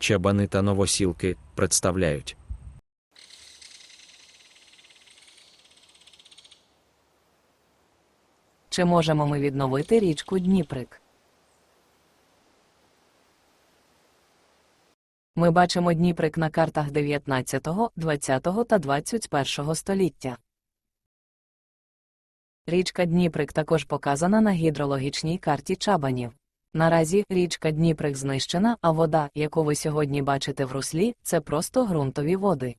Чабани та новосілки представляють. Чи можемо ми відновити річку Дніприк? Ми бачимо Дніприк на картах 19, 20 та 21 століття. Річка Дніприк також показана на гідрологічній карті Чабанів. Наразі річка Дніприк знищена, а вода, яку ви сьогодні бачите в руслі, це просто ґрунтові води.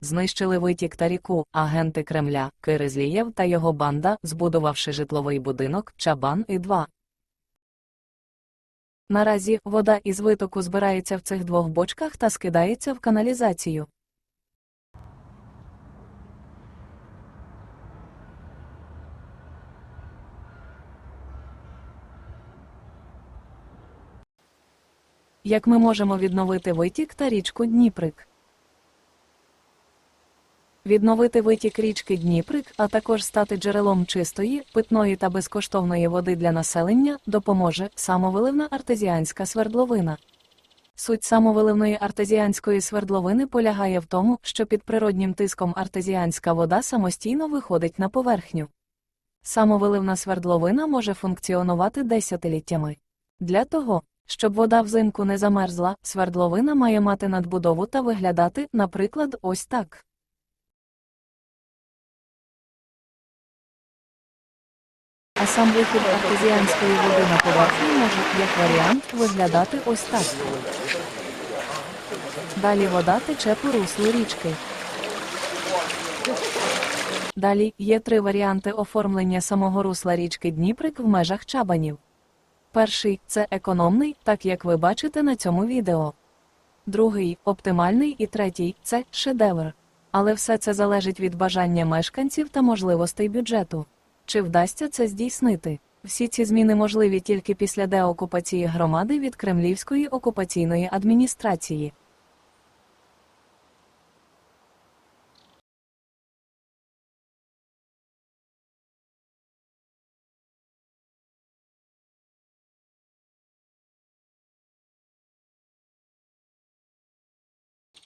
Знищили витік та ріку, агенти Кремля, Киризлієв та його банда, збудувавши житловий будинок Чабан і 2. Наразі вода із витоку збирається в цих двох бочках та скидається в каналізацію. Як ми можемо відновити витік та річку Дніприк? Відновити витік річки Дніприк, а також стати джерелом чистої, питної та безкоштовної води для населення допоможе самовиливна артезіанська свердловина. Суть самовиливної артезіанської свердловини полягає в тому, що під природнім тиском артезіанська вода самостійно виходить на поверхню. Самовиливна свердловина може функціонувати десятиліттями. Для того, щоб вода взимку не замерзла, свердловина має мати надбудову та виглядати, наприклад, ось так. А сам вихід артезіанської води на поверхню може, як варіант, виглядати ось так. Далі вода тече по руслу річки. Далі є три варіанти оформлення самого русла річки Дніприк в межах чабанів. Перший це економний, так як ви бачите на цьому відео. Другий оптимальний і третій це шедевр. Але все це залежить від бажання мешканців та можливостей бюджету. Чи вдасться це здійснити? Всі ці зміни можливі тільки після деокупації громади від Кремлівської окупаційної адміністрації.